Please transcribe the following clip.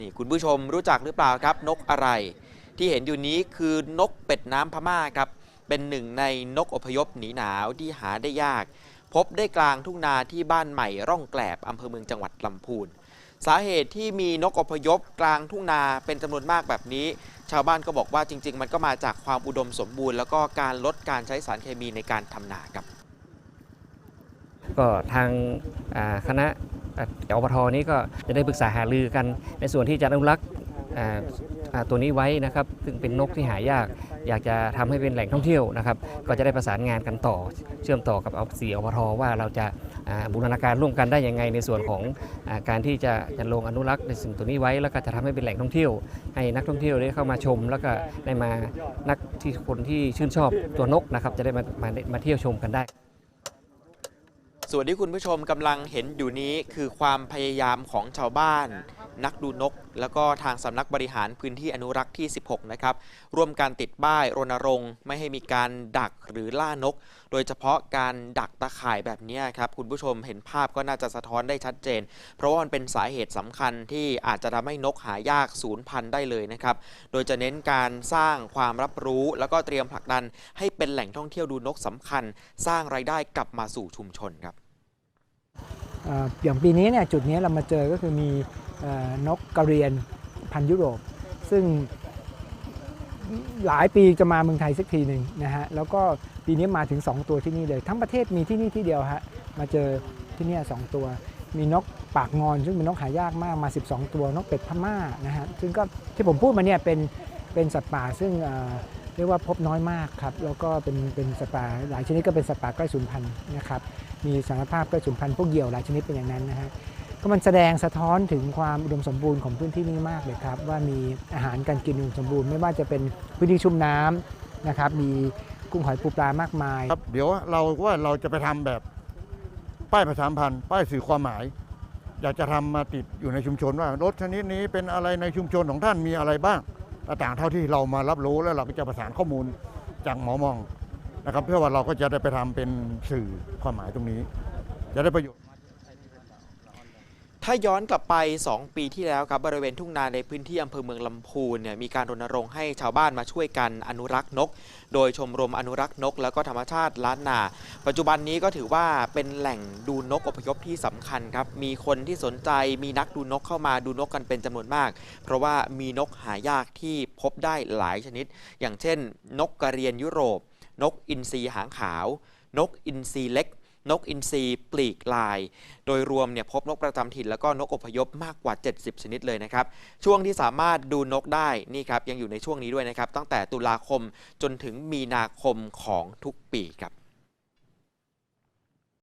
นี่คุณผู้ชมรู้จักหรือเปล่าครับ นกอะไร ที่เห็นอยู่นี้คือนกเป็ดน้ำพม่าครับ เป็นหนึ่งในนกอพยพหนีหนาวที่หาได้ยาก พบได้กลางทุ่งนาที่บ้านใหม่ร่องแกลบอำเภอเมืองจังหวัดลำพูน สาเหตุที่มีนกอพยพกลางทุ่งนาเป็นจำนวนมากแบบนี้ ชาวบ้านก็บอกว่าจริง ๆ มันก็มาจากความอุดมสมบูรณ์ แล้วก็การลดการใช้สารเคมีในการทำนาครับก็ทางคณะ อ่าอปทนี้ก็จะได้ปรึกษาหารือกัน ในส่วนที่จะอนุรักษ์ตัวนี้ไว้นะครับ ซึ่งเป็นนกที่หายาก อยากจะทำให้เป็นแหล่งท่องเที่ยวนะครับ ก็จะได้ประสานงานกันต่อ เชื่อมต่อกับอสีอปทว่าเราจะบูรณาการร่วมกันได้ยังไงในส่วนของอการที่จะจะลงอนุรักษ์ในสิ่งตัวนี้ไว้ แล้วก็จะทำให้เป็นแหล่งท่องเที่ยว ให้นักท่องเที่ยวได้เข้ามาชม แล้วก็ได้มานักที่คนที่ชื่นชอบตัวนกนะครับ จะได้มามามาเที่ยวชมกันได้ ส่วนที่คุณผู้ชมกำลังเห็นอยู่นี้คือความพยายามของชาวบ้าน นักดูนก แล้วก็ทางสำนักบริหารพื้นที่อนุรักษ์ที่ 16 นะครับ ร่วมการติดป้ายรณรงค์ไม่ให้มีการดักหรือล่านก โดยเฉพาะการดักตะข่ายแบบนี้ครับ คุณผู้ชมเห็นภาพก็น่าจะสะท้อนได้ชัดเจน เพราะว่ามันเป็นสาเหตุสำคัญที่อาจจะทำให้นกหายากสูญพันธุ์ได้เลยนะครับ โดยจะเน้นการสร้างความรับรู้ แล้วก็เตรียมผลักดันให้เป็นแหล่งท่องเที่ยวดูนกสำคัญ สร้างรายได้กลับมาสู่ชุมชนครับ อย่างปีนี้เนี่ยจุดนี้เรามาเจอก็คือมีนกกระเรียนพันยุโรป ซึ่งหลายปีจะมาเมืองไทยสักทีหนึ่งนะฮะแล้วก็ปีนี้มาถึง 2 ตัวที่นี่เลย ทั้งประเทศมีที่นี่ที่เดียวฮะมาเจอที่นี่สองตัว มีนกปากงอน ซึ่งเป็นนกหายากมากมา 12 ตัวนกเป็ดพม่านะฮะซึ่งก็ที่ผมพูดมาเนี่ยเป็นเป็นสัตว์ป่าซึ่ง เรียกว่าพบน้อยมากครับ แล้วก็เป็นเป็นสป่าหลายชนิดก็เป็นสป่าใกล้สูญพันธุ์นะครับ มีสารภาพใกล้สูญพันธุ์พวกเหยี่ยวหลายชนิดเป็นอย่างนั้นนะฮะก็มันแสดงสะท้อนถึงความอุดมสมบูรณ์ของพื้นที่นี้มากเลยครับ ว่ามีอาหารการกินอุดมสมบูรณ์ไม่ว่าจะเป็นพื้นที่ชุ่มน้ำนะครับ มีกุ้งหอยปูปลามากมายครับเดี๋ยวเราว่าเราจะไปทำแบบป้ายประชามพันธ์ป้ายสื่อความหมาย อยากจะทำมาติดอยู่ในชุมชนว่ารถชนิดนี้เป็นอะไรในชุมชนของท่านมีอะไรบ้าง ต่างๆ เท่าที่เรามารับรู้แล้วเราก็จะประสานข้อมูลจากหมอมองนะครับ เพื่อว่าเราก็จะได้ไปทำเป็นสื่อความหมายตรงนี้ จะได้ประโยชน์ ถ้าย้อนกลับไป 2 ปีที่แล้วครับบริเวณทุ่งนาในพื้นที่อำเภอเมืองลำพูนเนี่ยมีการรณรงค์ให้ชาวบ้านมาช่วยกันอนุรักษ์นก โดยชมรมอนุรักษ์นก แล้วก็ธรรมชาติล้านนา ปัจจุบันนี้ก็ถือว่าเป็นแหล่งดูนกอพยพที่สำคัญครับ มีคนที่สนใจมีนักดูนกเข้ามาดูนกกันเป็นจำนวนมาก เพราะว่ามีนกหายากที่พบได้หลายชนิด อย่างเช่น นกกระเรียนยุโรป นกอินทรีหางขาวนกอินทรีเล็ก นกอินทรีปลีกลาย โดยรวมเนี่ยพบนกประจำถิ่นแล้วก็นกอพยพมากกว่า 70 ชนิดเลยนะครับ ช่วงที่สามารถดูนกได้นี่ครับยังอยู่ในช่วงนี้ด้วยนะครับ ตั้งแต่ตุลาคมจนถึงมีนาคมของทุกปีครับ